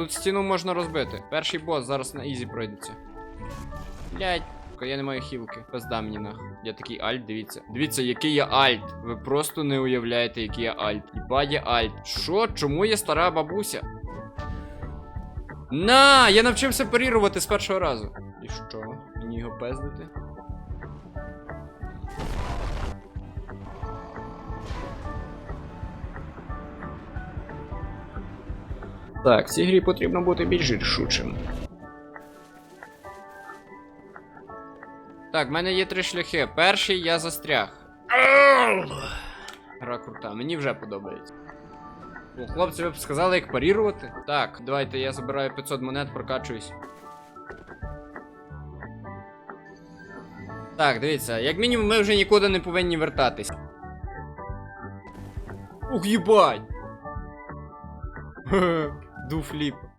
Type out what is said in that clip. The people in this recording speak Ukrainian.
тут стіну можна розбити. Перший бос зараз на ізі пройдеться. Блять, я не маю хілки. Пизда мені нах. Я такий альт, дивіться. Дивіться, який я альт. Ви просто не уявляєте, який я альт. Іба є альт. Що? Чому є стара бабуся? На! Я навчився парірувати з першого разу. І що? Мені його пиздити? Так, в цій грі потрібно бути більш рішучим. Так, в мене є три шляхи. Перший я застряг. Гра крута, мені вже подобається. О, хлопці, ви б сказали, як парірувати? Так, давайте я забираю 500 монет, прокачуюсь. Так, дивіться, як мінімум ми вже нікуди не повинні вертатись. Ух, їбать! do Felipe.